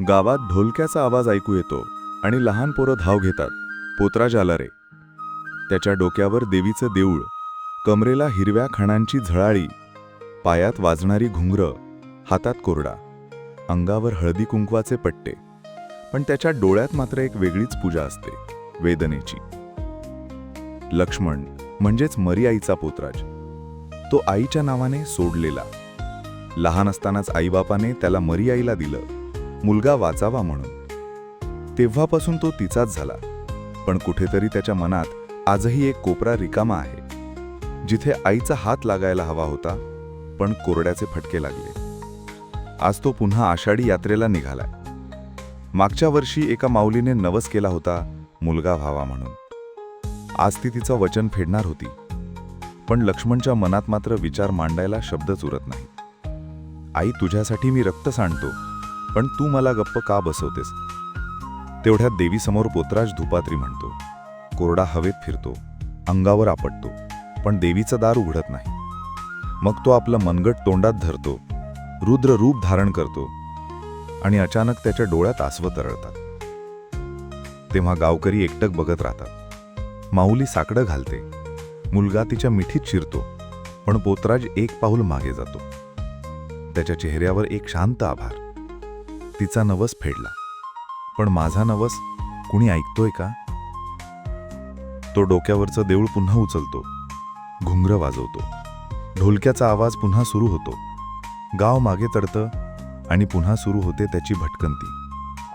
गावात ढोलक्याचा आवाज ऐकू येतो आणि लहान पोरं धाव घेतात. पोतराज आला रे. त्याच्या डोक्यावर देवीचं देऊळ कमरेला हिरव्या खणांची झळाळी पायात वाजणारी घुंगरं हातात कोरडा अंगावर हळदी कुंकवाचे पट्टे. पण त्याच्या डोळ्यात मात्र एक वेगळीच पूजा असते वेदनेची. लक्ष्मण म्हणजेच मरी आईचा पोतराज. तो आईच्या नावाने सोडलेला. लहान असतानाच आईबापाने त्याला मरी आईला दिलं. मुलगा वाचावा म्हणून. तेव्हापासून तो तिचाच झाला. पण कुठेतरी त्याच्या मनात आजही एक कोपरा रिकामा आहे. जिथे आईचा हात लागायला हवा होता पण कोरड्याचे फटके लागले. आज तो पुन्हा आषाढी यात्रेला निघालाय. मागच्या वर्षी एका माऊलीने नवस केला होता मुलगा व्हावा म्हणून. आज ती तिचं वचन फेडणार होती. पण लक्ष्मणच्या मनात मात्र विचार मांडायला शब्दच उरत नाही. आई तुझ्यासाठी मी रक्त सांडतो. पण तू मला गप्प का बसवतेस? तेवढ्यात देवीसमोर पोतराज धुपात्री म्हणतो. कोरडा हवेत फिरतो. अंगावर आपटतो. पण देवीचं दार उघडत नाही. मग तो आपलं मनगट तोंडात धरतो. रुद्र रूप धारण करतो. आणि अचानक त्याच्या डोळ्यात आसवं तरळतात. तेव्हा गावकरी एकटक बघत राहतात. माऊली साकडं घालते. मुलगा तिच्या मिठीत शिरतो. पण पोतराज एक पाऊल मागे जातो. त्याच्या चेहऱ्यावर एक शांत आभार. तिचा नवस फेडला. पण माझा नवस कुणी ऐकतोय का? तो डोक्यावरचं देऊळ पुन्हा उचलतो. घुंगरं वाजवतो. ढोलक्याचा आवाज पुन्हा सुरू होतो. गाव मागे तडतं आणि पुन्हा सुरू होते त्याची भटकंती.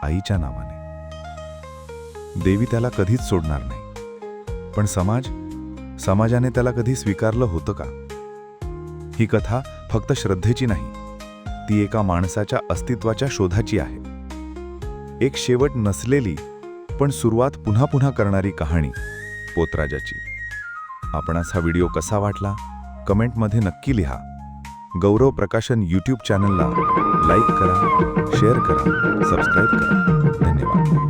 आईच्या नावाने. देवी त्याला कधीच सोडणार नाही. पण समाज? समाजाने त्याला कधी स्वीकारलं होतं का? ही कथा फक्त श्रद्धेची नाही. ती एका माणसाच्या अस्तित्वाच्या शोधाची आहे. एक शेवट नसलेली पण सुरुवात पुन्हा पुन्हा करणारी कहाणी पोतराजाची. आपणास हा व्हिडिओ कसा वाटला? कमेंटमध्ये नक्की लिहा. गौरव प्रकाशन यूट्यूब चॅनलला लाईक करा शेअर करा सबस्क्राईब करा. धन्यवाद.